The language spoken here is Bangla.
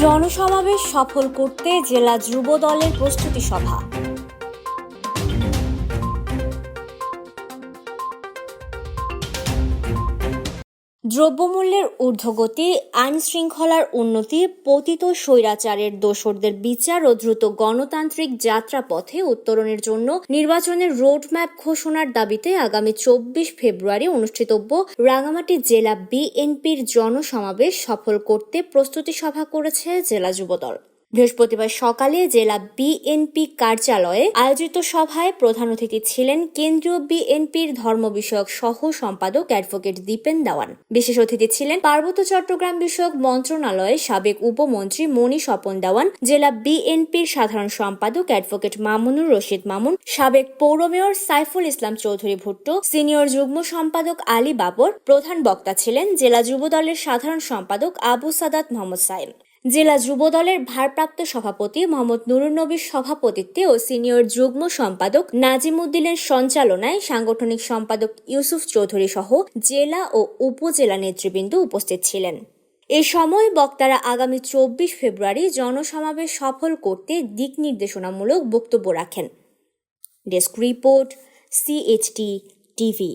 জনসমাবেশ সফল করতে জেলা যুব দলের প্রস্তুতি সভা। দ্রব্যমূল্যের ঊর্ধ্বগতি আইন শৃঙ্খলার উন্নতি, পতিত স্বৈরাচারের দোসরদের বিচার ও দ্রুত গণতান্ত্রিক যাত্রাপথে উত্তরণের জন্য নির্বাচনের রোডম্যাপ ঘোষণার দাবিতে আগামী চব্বিশ ফেব্রুয়ারি অনুষ্ঠিতব্য রাঙামাটি জেলা বিএনপির জনসমাবেশ সফল করতে প্রস্তুতি সভা করেছে জেলা যুবদল। বৃহস্পতিবার সকালে জেলা বিএনপি কার্যালয়ে আয়োজিত সভায় প্রধান অতিথি ছিলেন কেন্দ্রীয় বিএনপির ধর্ম বিষয়ক সহ সম্পাদক অ্যাডভোকেট দীপেন দাওয়ান। বিশেষ অতিথি ছিলেন পার্বত্য চট্টগ্রাম বিষয়ক মন্ত্রণালয়ের সাবেক উপমন্ত্রী মণি স্বপন দেওয়ান, জেলা বিএনপির সাধারণ সম্পাদক অ্যাডভোকেট মামুনুর রশিদ মামুন, সাবেক পৌর মেয়র সাইফুল ইসলাম চৌধুরী ভুট্টো, সিনিয়র যুগ্ম সম্পাদক আলী বাবর, প্রধান বক্তা ছিলেন জেলা যুবদলের সাধারণ সম্পাদক আবু সাদাত মোহাম্মদ সাইম জেলা যুবদলের ভারপ্রাপ্ত সভাপতি মোহাম্মদ নুরুন নবীর সভাপতিত্বে ও সিনিয়র যুগ্ম সম্পাদক নাজিম উদ্দিনের সঞ্চালনায় সাংগঠনিক সম্পাদক ইউসুফ চৌধুরী সহ জেলা ও উপজেলা নেতৃবৃন্দ উপস্থিত ছিলেন। এ সময় বক্তারা আগামী চব্বিশ ফেব্রুয়ারি জনসমাবেশ সফল করতে দিক নির্দেশনামূলক বক্তব্য রাখেন। Desk report CHT TV